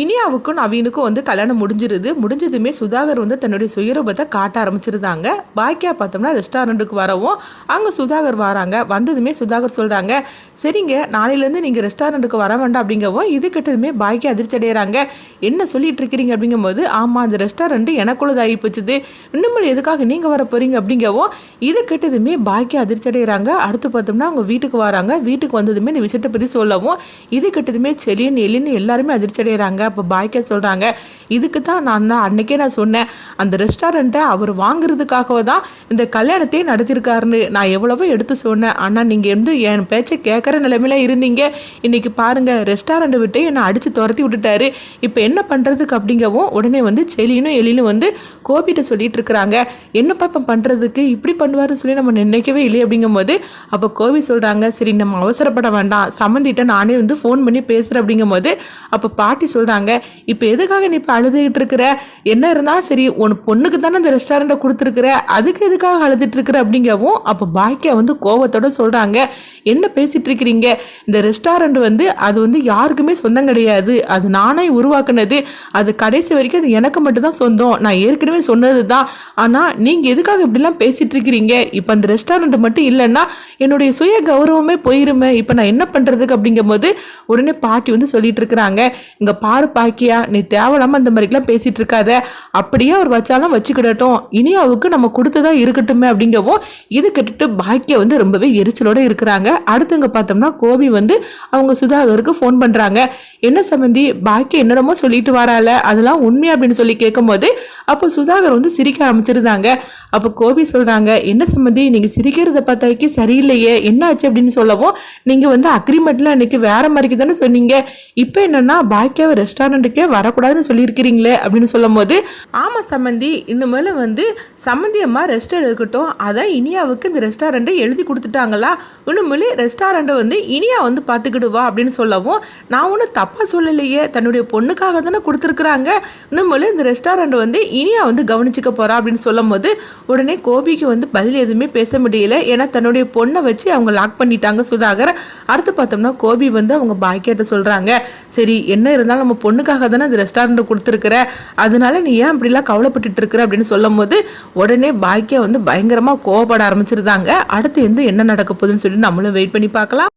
இனியாவுக்கும் நவீனுக்கும் வந்து கல்யாணம் முடிஞ்சிருது. முடிஞ்சதுமே சுதாகர் வந்து தன்னுடைய சுயரூபத்தை காட்ட ஆரம்பிச்சிருந்தாங்க. பாக்கியா பார்த்தோம்னா ரெஸ்டாரண்ட்டுக்கு வரவும் அங்கே சுதாகர் வராங்க. வந்ததுமே சுதாகர் சொல்கிறாங்க சரிங்க நாளையிலேருந்து நீங்கள் ரெஸ்டாரண்ட்டுக்கு வர வேண்டாம் அப்படிங்கவும் இது கிட்டதுமே பாக்கியா அதிர்ச்சி அடைகிறாங்க என்ன சொல்லிட்டு இருக்கிறீங்க அப்படிங்கும்போது ஆமாம் அந்த ரெஸ்டாரண்ட் எனக்குள்ளது ஆகி போச்சுது இன்னும் எதுக்காக நீங்கள் வர போகிறீங்க அப்படிங்கவும் இது கிட்டதுமே பாக்கியா அதிர்ச்சி அடைகிறாங்க அடுத்து பார்த்தோம்னா அவங்க வீட்டுக்கு வராங்க. வீட்டுக்கு வந்ததுமே இந்த விஷயத்தை பற்றி சொல்லவும் இது கிட்டதுமே செலின்னு எலின்னு எல்லாருமே அதிர்ச்சி அடைகிறாங்க அப்போ பாய்க்க சொல்கிறாங்க இதுக்கு தான் நான் தான் அன்னைக்கே நான் சொன்னேன். அந்த ரெஸ்டாரண்ட்டை அவர் வாங்குறதுக்காக தான் இந்த கல்யாணத்தையே நடத்தியிருக்காருன்னு நான் எவ்வளவோ எடுத்து சொன்னேன். ஆனால் நீங்கள் வந்து என் பேச்சை கேட்குற நிலைமையில இருந்தீங்க. இன்னைக்கு பாருங்கள் ரெஸ்டாரண்ட்டை விட்டு என்னை அடித்து துரத்தி விட்டுட்டாரு. இப்போ என்ன பண்ணுறதுக்கு அப்படிங்கவும் உடனே வந்து செலினும் எலினும் வந்து கோபிகிட்ட சொல்லிட்டு இருக்கிறாங்க. என்னப்பா இப்போ பண்ணுறதுக்கு இப்படி பண்ணுவாருன்னு சொல்லி நம்ம நினைக்கவே இல்லை அப்படிங்கும்போது அப்போ கோபி சொல்கிறாங்க சரி நம்ம அவசரப்பட வேண்டாம். சம்மந்திட்ட நானே வந்து ஃபோன் பண்ணி பேசுகிறேன் அப்படிங்கும்போது அப்போ பாட்டி சொல்கிறாங்க இப்போ எதுக்காக நீ இப்போ அழுதுகிட்டு இருக்கிற? என்ன இருந்தாலும் சரி உன் பொண்ணுக்கு தானே அந்த ரெஸ்டாரண்ட்டை கொடுத்துருக்குற? அதுக்கு எதுக்காக அழுதுட்டு இருக்கிற அப்படிங்கவும் அப்போ பாக்கியா வந்து கோவத்தோட சொல்கிறாங்க என்ன பேசிகிட்டு இருக்கிறீங்க? இந்த ரெஸ்டாரண்ட் வந்து அது வந்து யாருக்குமே சொந்தம் கிடையாது. அது நானே உருவாக்குனது. அது கடைசி வரைக்கும் அது எனக்கு மட்டும்தான் சொந்தம். நான் ஏற்கனவே சொன்னது தான் ஆனால் நீங்கள் எதுக்காக இப்படிலாம் பேசிகிட்டு இருக்கிறீங்க? இப்போ அந்த ரெஸ்டாரண்ட் மட்டும் இல்லைன்னா என்னுடைய சுய கௌரவமே போயிருமே. இப்போ நான் என்ன பண்ணுறதுக்கு அப்படிங்கும்போது உடனே பாட்டி வந்து சொல்லிட்டு இருக்கிறாங்க. இங்கே பாரு பாக்கியா? நீ தேவையில்லாமல் அந்த மாதிரிலாம் பேசிட்டு இருக்காத. அப்படியே அவர் வச்சாலும் வச்சுக்கிடட்டும். இனி அவருக்கு நம்ம கொடுத்ததா இருக்கட்டுமே அப்படிங்கவும் இது கேட்டுட்டு பாக்கியா வந்து ரொம்பவே எரிச்சலோட இருக்கிறாங்க. அடுத்தவங்க பார்த்தோம்னா கோபி வந்து அவங்க சுதாகருக்கு ஃபோன் பண்ணுறாங்க என்ன சம்பந்தி பாக்கியா என்னென்னமோ சொல்லிட்டு வரால அதெல்லாம் உண்மை அப்படின்னு சொல்லி கேட்கும்போது அப்போ சுதாகர் வந்து சிரிக்க ஆரம்பிச்சிருந்தாங்க. அப்போ கோபி சொல்கிறாங்க என்ன சம்பந்தி நீங்கள் சிரிக்கிறத பார்த்தாக்கி சரியில்லையே. என்ன ஆச்சு அப்படின்னு சொல்லவும் நீங்கள் வந்து அக்ரிமெண்ட்ல இன்னைக்கு வேற மாதிரிக்கு தானே சொன்னீங்க. இப்போ என்னன்னா பாக்கியாவை ரெஸ்டாரண்ட்டுக்கே வரக்கூடாதுன்னு சொல்லியிருக்கிறீங்களே அப்படின்னு சொல்லும் போது ஆமாம் சம்மந்தி இனிமேல் வந்து சம்மந்தியம்மா ரெஸ்ட் எடுக்கட்டும். அதான் இனியாவுக்கு இந்த ரெஸ்டாரண்ட்டை எழுதி கொடுத்துட்டாங்களா? இனிமேல் ரெஸ்டாரண்ட்டை வந்து இனியா வந்து பார்த்துக்கிடுவா அப்படின்னு சொல்லவும் நான் ஒன்றும் தப்பாக சொல்லலையே. தன்னுடைய பொண்ணுக்காக தானே கொடுத்துருக்குறாங்க. இனிமேல் இந்த ரெஸ்டாரண்ட் வந்து இனியா வந்து கவனிச்சுக்க போறா அப்படின்னு சொல்லும் போது உடனே கோபிக்கு வந்து பதில் எதுவுமே பேச முடியல. ஏன்னா தன்னுடைய பொண்ணை வச்சு அவங்க லாக் பண்ணிட்டாங்க சுதாகர். அடுத்து பார்த்தோம்னா கோபி வந்து அவங்க பாக்கியாட்ட சொல்கிறாங்க சரி என்ன இருந்தாலும் நம்ம பொண்ணுக்காக தானே அந்த ரெஸ்டாரண்ட் கொடுத்துருக்குற? அதனால நீ ஏன் அப்படிலாம் கவலைப்பட்டுட்டு இருக்கிற அப்படின்னு சொல்லும் போது உடனே பாக்கியா வந்து பயங்கரமாக கோவப்பட ஆரம்பிச்சிருந்தாங்க. அடுத்து வந்து என்ன நடக்க போகுதுன்னு சொல்லி நம்மளும் வெயிட் பண்ணி பார்க்கலாம்.